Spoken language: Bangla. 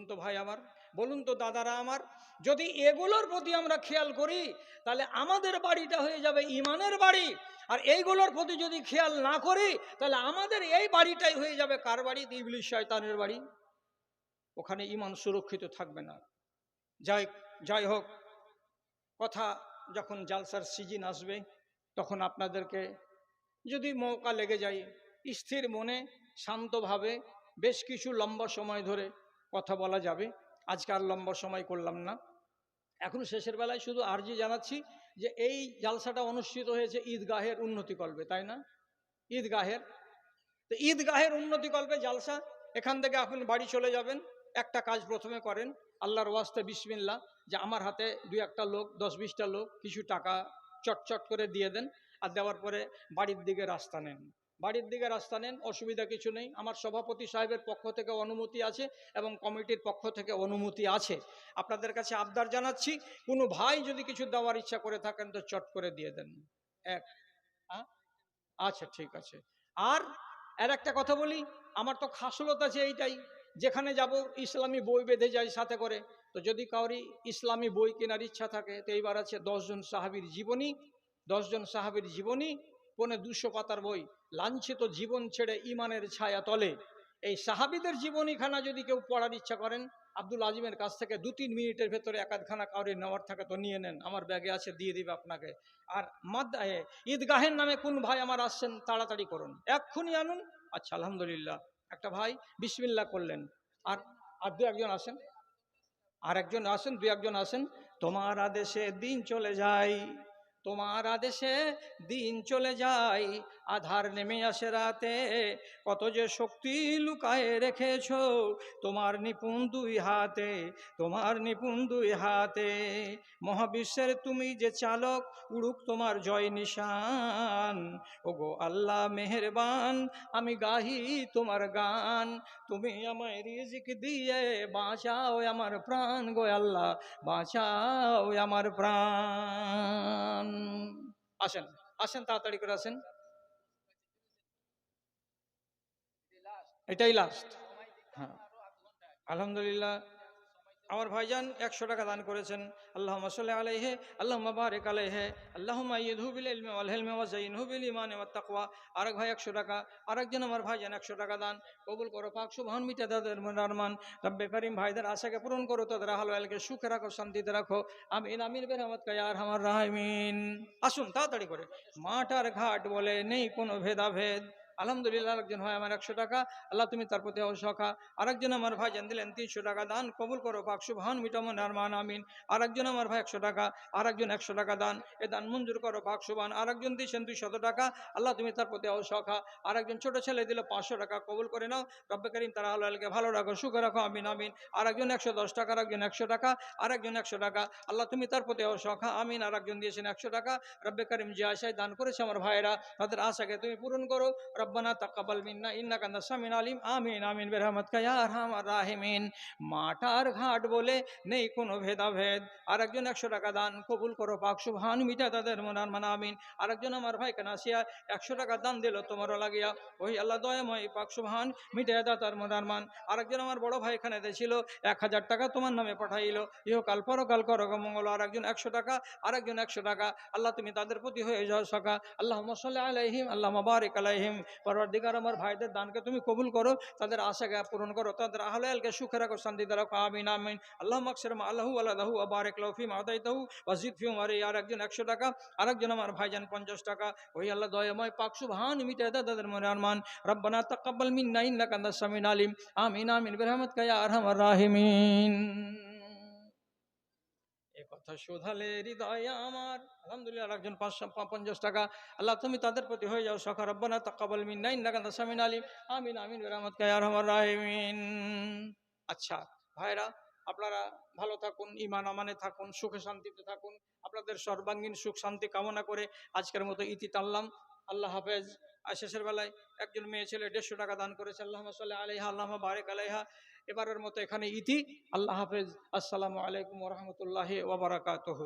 বলুন তো ভাই আমার, বলুন তো দাদারা আমার, যদি এগুলোর প্রতি আমরা খেয়াল করি, তাহলে আমাদের বাড়িটা হয়ে যাবে ইমানের বাড়ি। আর এইগুলোর প্রতি যদি খেয়াল না করি, তাহলে আমাদের এই বাড়িটাই হয়ে যাবে কার বাড়ি? ইবলিশ শয়তানের বাড়ি। ওখানে ইমান সুরক্ষিত থাকবে না। যাই যাই হোক, কথা যখন জালসার সিজন আসবে, তখন আপনাদেরকে যদি মৌকা লেগে যায়, স্থির মনে, শান্তভাবে, বেশ কিছু লম্বা সময় ধরে কথা বলা যাবে। আজকে আর লম্বা সময় করলাম না। এখন শেষের বেলায় শুধু আর্জি জানাচ্ছি যে এই জালসাটা অনুষ্ঠিত হয়েছে ঈদগাহের উন্নতি কল্পে তাই না? ঈদগাহের। তো ঈদগাহের উন্নতি কল্পে জালসা, এখান থেকে আপনি বাড়ি চলে যাবেন, একটা কাজ প্রথমে করেন, আল্লাহর ওয়াস্তে বিসমিল্লা যে আমার হাতে দু একটা লোক, দশ বিশটা লোক, কিছু টাকা চটচট করে দিয়ে দেন আর দেওয়ার পরে বাড়ির দিকে রাস্তা নেন। বাড়ির দিকে রাস্তা নেন, অসুবিধা কিছু নেই। আমার সভাপতি সাহেবের পক্ষ থেকে অনুমতি আছে এবং কমিটির পক্ষ থেকে অনুমতি আছে। আপনাদের কাছে আবদার জানাচ্ছি, কোনো ভাই যদি কিছু দেওয়ার ইচ্ছা করে থাকেন তো চট করে দিয়ে দেন। এক? আচ্ছা ঠিক আছে। আর আর একটা কথা বলি, আমার তো খাসলত আছে এইটাই, যেখানে যাব, ইসলামী বই বেঁধে যাই সাথে করে। তো যদি কাউরি ইসলামী বই কেনার ইচ্ছা থাকে, তো এইবার আছে দশজন সাহাবির জীবনী, দশজন সাহাবির জীবনী পনে দুশো পাতার বই লাঞ্ছিত জীবন ছেড়ে ইমানের ছায়া তলে। এই সাহাবিদের জীবনীখানা যদি কেউ পড়ার ইচ্ছা করেন আব্দুল আজিমের কাছ থেকে দু তিন মিনিটের ভেতরে একাধখানা কাউরি নেওয়ার থাকে তো নিয়ে নেন আমার ব্যাগে আছে দিয়ে দিবে আপনাকে। আর মাদ এ, ঈদগাহের নামে কোন ভাই আমার আসছেন তাড়াতাড়ি করুন। এক্ষুনি আনুন। আচ্ছা আলহামদুলিল্লাহ। একটা ভাই বিসমিল্লা করলেন। আর আর দু একজন আসেন। আর একজন আসেন দু একজন আসেন। তোমার আদেশে দিন চলে যায়। তোমার আদেশে দিন চলে যায়, আধার নেমে আসে রাতে। কত যে শক্তি লুকায়ে রেখেছ তোমার নিপুণ দুই হাতে, তোমার নিপুণ দুই হাতে। মহাবিশ্বের তুমি যে চালক, উড়ুক তোমার জয় নিশান। ওগো আল্লাহ মেহেরবান, আমি গাহি তোমার গান। তুমি আমায় রিজিক দিয়ে বাঁচাও আমার প্রাণ, গো আল্লাহ, বাঁচাও আমার প্রাণ। আসেন আসেন তাড়াতাড়ি করে আসেন। এটাই লাস্ট হ্যাঁ। আলহামদুলিল্লাহ। আমার ভাইজান একশো টাকা দান করেছেন। আল্লাহ মাসাল্লাহ আলাইহে আল্লাহ মাবারেক আলাইহে আল্লাহ মাইয়দহু বিল ইলমি ওয়াল হিলমি ওয়া যাইনহু বিল ঈমানি তাকওয়া। আরেক ভাই একশো টাকা, আরেকজন আমার ভাইজান একশো টাকা দান। কবুল করো, পাক সুবহান মিটা তাদের রহমান রব্বে করিম ভাইদের আশাকে পূরণ করো, তাদের হালওয়ালকে সুখে রাখো, শান্তিতে রাখো। আমিন আমিন, বেরহমত কায়ার আমার রাহমিন। আসুন তাড়াতাড়ি করে, মাঠ আর ঘাট বলে নেই কোনো ভেদাভেদ। আলহামদুলিল্লাহ, আরেকজন হয় আমার একশো টাকা, আল্লাহ তুমি তার প্রতি সখা আরেকজন আমার ভাই জান দিলেন তিনশো টাকা দান, কবুল করো, পাক সুবহান মিটামন আরমান আমিন। আরেকজন আমার ভাই একশো টাকা, আরেকজন একশো টাকা দান, এ দান মঞ্জুর করো, পাক সুবহান। আরেকজন দিয়েছেন দুইশত টাকা, আল্লাহ তুমি তার প্রতি সখা আরেকজন ছোট ছেলে দিল পাঁচশো টাকা, কবুল করে নাও। রব্বে করিম তারা আল্লাহকে ভালো রাখো, সুখে রাখো, আমিন আমিন। আরেকজন একশো দশ টাকা, আরেকজন একশো টাকা, আরেকজন একশো টাকা, আল্লাহ তুমি তার প্রতি সখা আমিন। আরেকজন দিয়েছেন একশো টাকা, রব্বে করিম যে আশায় দান করেছে আমার ভাইয়েরা, তাদের আশাকে তুমি পূরণ করো। রব্বানা তাকাবাল মিন্না, ইন্নাকা আনতাস সামিউল আলিম, আমিন আমিন বিরহমাতিকা ইয়া আরহামার রাহিমিন। মাটার ঘাট বলে নেই কোনো ভেদাভেদ। আরেকজন একশো টাকা দান কবুল করো পাক, সুবহান মিটা তাদের মনার মানা, আমিন। আরেকজন আমার ভাই কানাসিয়া, একশো টাকা দান দিল তোমারও লাগিয়া। ওই আল্লাহ দয়াময়, পাক, সুবহান মিটা তার মনার মান। আরেকজন আমার বড় ভাই এখানে ছিল এক হাজার টাকা তোমার নামে পাঠাইল। ইহকাল পরকাল করো গো মঙ্গল। আরেকজন একশো টাকা, আরেকজন একশো টাকা। আল্লাহ তুমি তাদের প্রতি হয়ে যাও সকা আল্লাহ মসল্লা আলাইহিম আল্লাহ মাবারিক আলাইহিম। পরবর্তীকার আমার ভাইদের দানকে তুমি কবুল করো, তাদের আশাকে পূরণ করো, তাদের আহলালকে সুখে রাখো, শান্তিতে রাখো, আমিন আমিন। আল্লাহ মাকসের আল্লাহু আল্লাহু আবারেক লৌফি মাদাইতাহু ওয়াজিদ ফিউম আরে আর একজন একশো টাকা, আরেকজন আমার ভাইজান পঞ্চাশ টাকা। ওই আল্লাহ, দয়াময়, পাক, সুবহান মিটে দেয় তাদের মনে আরমান। রব্বানা তাকাব্বাল মিন্না ইন্নাকা আনতাস সামিউল আলিম। আমিন আমিন, বিরহমাতিকা ইয়া আরহামার রাহিমিন। এ কথা শোধালে হৃদয় আমার। আলহামদুলিল্লাহ একজন পাঁচশো পঞ্চাশ টাকা। আল্লাহ, তুমি তাদের প্রতি হয়ে যাও, সখা রব্বানা তাকাবাল মিন নাইন নাগান সামিন আলিম। আমিন আমিন রহমত কায়ার রাহিমিন। আচ্ছা ভাইরা, আপনারা ভালো থাকুন ইমান আমানে থাকুন, সুখে শান্তিতে থাকুন। আপনাদের সর্বাঙ্গীন সুখ, শান্তি কামনা করে আজকের মতো ইতি টানলাম। আল্লাহ হাফেজ। আর শেষের বেলায় একজন মেয়ে ছেলে দেড়শো টাকা দান করেছে। আল্লাহ সাল্লাহ আলাইহা আল্লাহ বারেক আলাইহা। এবারের মতো এখানে ইতি। আল্লাহ হাফেজ। আসসালামু আলাইকুম রহমতুল্লাহ ওবরাকাতহ